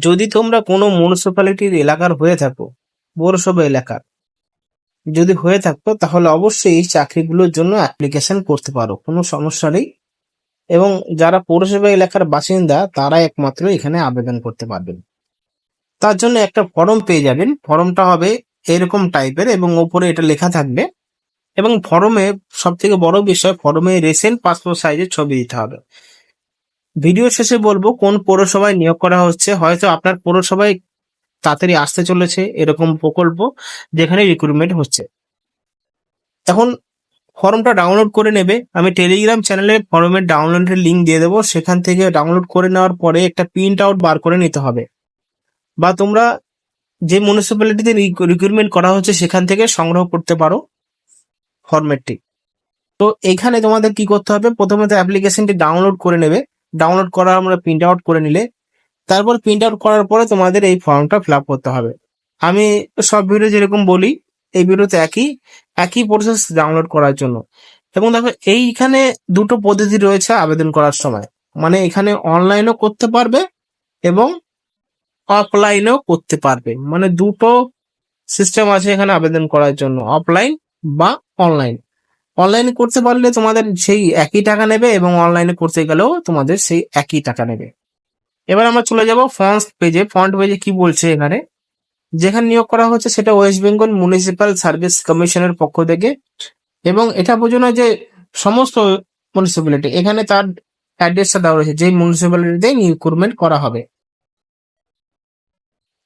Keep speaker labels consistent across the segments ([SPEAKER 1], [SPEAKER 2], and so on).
[SPEAKER 1] যদি তোমরা কোনো মিউনিসিপ্যালিটির এলাকার হয়ে থাকো, পৌরসভা এলাকার, যদি হয়ে থাকতো তাহলে অবশ্যই এই চাকরিগুলোর জন্য অ্যাপ্লিকেশন করতে পারো, কোনো সমস্যা নেই। এবং যারা পৌরসভা এলাকার বাসিন্দা, তারা একমাত্র এখানে আবেদন করতে পারবেন। তার জন্য একটা ফর্ম পেয়ে যাবেন। ফর্মটা হবে এরকম টাইপের এবং ওপরে এটা লেখা থাকবে। এবং ফর্মে সব থেকে বড় বিষয় ফর্মে রেসেন্ট পাসপোর্ট সাইজের ছবি দিতে হবে। ভিডিও শেষে বলব কোন পৌরসভায় নিয়োগ করা হচ্ছে। হয়তো আপনার পৌরসভায় তাড়াতাড়ি আসতে চলেছে এরকম প্রকল্প যেখানে রিক্রুটমেন্ট হচ্ছে। এখন ফর্মটা ডাউনলোড করে নেবে। আমি টেলিগ্রাম চ্যানেলে ফর্মের ডাউনলোডের লিঙ্ক দিয়ে দেবো। সেখান থেকে ডাউনলোড করে নেওয়ার পরে একটা প্রিন্ট আউট বার করে নিতে হবে। বা তোমরা যে মিউনিসিপ্যালিটিতে রিক্রুটমেন্ট করা হচ্ছে সেখান থেকে সংগ্রহ করতে পারো ফরম্যাটটি তো এখানে তোমাদের কি করতে হবে? প্রথমে তো অ্যাপ্লিকেশনটি ডাউনলোড করে নেবে। ডাউনলোড করা আমরা প্রিন্ট আউট করে নিলে, তারপর প্রিন্ট আউট করার পরে তোমাদের এই ফর্মটা ফিল করতে হবে। আমি সব ভিডিও যেরকম বলি, এই ভিডিওতে একই একই প্রসেস ডাউনলোড করার জন্য। এবং দেখো, এইখানে দুটো পদ্ধতি রয়েছে আবেদন করার সময়। মানে এখানে অনলাইনও করতে পারবে এবং অফলাইনেও করতে পারবে। মানে দুটো সিস্টেম আছে এখানে আবেদন করার জন্য অফলাইন বা অনলাইন অনলাইনে করতে পারলে তোমাদের সেই একই টাকা নেবে এবং অনলাইনে করতে গেলেও তোমাদের সেই একই টাকা নেবে। এবার আমরা চলে যাব ফন্ট পেজে ফ্রন্ট পেজে কি বলছে এখানে? যেখানে নিয়োগ করা হচ্ছে সেটা ওয়েস্ট বেঙ্গল মিউনিসিপ্যাল সার্ভিস কমিশনের পক্ষ থেকে। এবং এটা বোঝানো যে সমস্ত মিউনিসিপ্যালিটি এখানে তার অ্যাড্রেসটা দেওয়া রয়েছে যে মিউনিসিপ্যালিটিতে রিক্রুটমেন্ট করা হবে।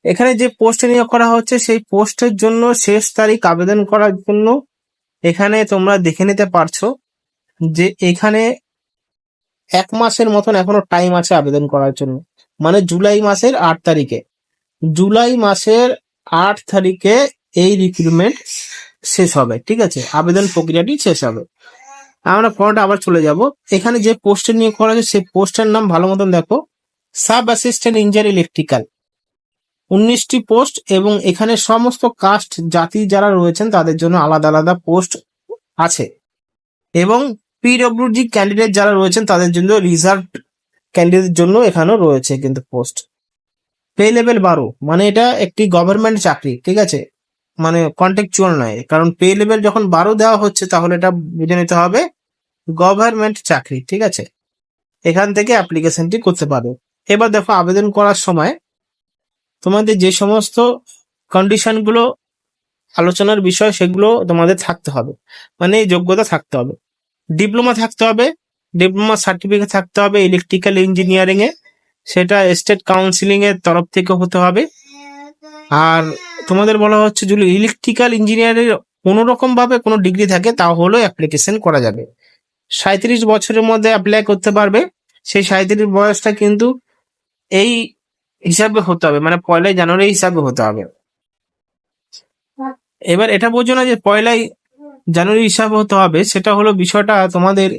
[SPEAKER 1] এখানে যে পোস্টে নিয়োগ করা হচ্ছে, সেই পোস্টের জন্য শেষ তারিখ আবেদন করার জন্য এখানে তোমরা দেখে নিতে পারছ যে এখানে এক মাসের মতন এখনও টাইম আছে আবেদন করার জন্য। মানে জুলাই মাসের আট তারিখে। জুলাই মাসের আট তারিখে এই রিক্রুটমেন্ট শেষ হবে, ঠিক আছে? আবেদন প্রক্রিয়াটি শেষ হবে। আমরা ফর্মটা আবার চলে যাব। এখানে যে পোস্টে নিয়োগ করা হয়েছে, সেই পোস্টের নাম ভালো মতন দেখো। সাব অ্যাসিস্ট্যান্ট ইঞ্জিনিয়ার ইলেকট্রিক্যাল উনিশটি পোস্ট এবং এখানে সমস্ত কাস্ট জাতি যারা রয়েছেন তাদের জন্য আলাদা আলাদা পোস্ট আছে। এবং পিডব্লিউডি ক্যান্ডিডেট যারা রয়েছেন তাদের জন্য রিজার্ভ ক্যান্ডিডেট জন্য এখানেও রয়েছে কিন্তু পোস্ট। পে লেভেল বারো মানে এটা একটি গভর্নমেন্ট চাকরি, ঠিক আছে? মানে কন্ট্রাকচুয়াল নয়, কারণ পে লেভেল যখন বারো দেওয়া হচ্ছে তাহলে এটা বুঝে নিতে হবে গভর্নমেন্ট চাকরি, ঠিক আছে? এখান থেকে অ্যাপ্লিকেশনটি করতে পারো। এবার দেখো আবেদন করার সময় তোমাদের যে সমস্ত কন্ডিশনগুলো আলোচনার বিষয়, সেগুলো তোমাদের থাকতে হবে। মানে যোগ্যতা থাকতে হবে। ডিপ্লোমা থাকতে হবে ডিপ্লোমা সার্টিফিকেট থাকতে হবে ইলেকট্রিক্যাল ইঞ্জিনিয়ারিং এ। সেটা স্টেট কাউন্সিলিং এর তরফ থেকে হতে হবে। আর তোমাদের বলা হচ্ছে যদি ইলেকট্রিক্যাল ইঞ্জিনিয়ারিং কোনো রকম ভাবে কোনো ডিগ্রি থাকে, তাহলেও অ্যাপ্লিকেশন করা যাবে। সাঁত্রিশ বছরের মধ্যে অ্যাপ্লাই করতে পারবে। সেই সাঁত্রিশ বয়সটা কিন্তু এই হিসাবে হতে হবে মানে পয়লাই জানুয়ারি হিসাবে হতে হবে। এবার এটা বোঝো না যে পয়লাই জানুয়ারি হিসাবে হতে হবে, সেটা হলো বিষয়টা তোমাদের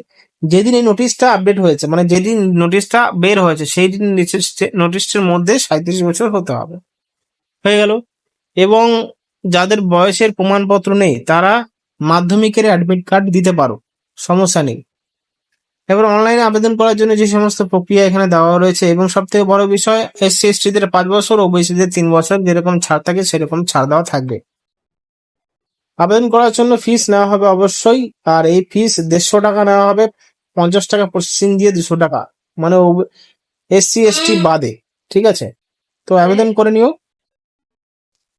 [SPEAKER 1] যেদিন এই নোটিশটা আপডেট হয়েছে মানে যেদিন নোটিশটা বের হয়েছে সেই দিন নোটিশটার মধ্যে সাঁত্রিশ বছর হতে হবে। হয়ে গেল। এবং যাদের বয়সের প্রমাণপত্র নেই, তারা মাধ্যমিকের অ্যাডমিট কার্ড দিতে পারো, সমস্যা নেই। এবার অনলাইনে আবেদন করার জন্য যে সমস্ত প্রক্রিয়া এখানে দেওয়া রয়েছে এবং সব থেকে বড় বিষয় এসসি এসটিদের পাঁচ বছর ওবিসিদের তিন বছর যেরকম ছাড় থাকে সেরকম ছাড় দেওয়া থাকবে। আবেদন করার জন্য ফিস নেওয়া হবে অবশ্যই, আর এই ফিস দেড়শো টাকা নেওয়া হবে, পঞ্চাশ টাকা প্রসেসিং দিয়ে দুশো টাকা মানে এসসি এসটি বাদে, ঠিক আছে? তো আবেদন করে নিও।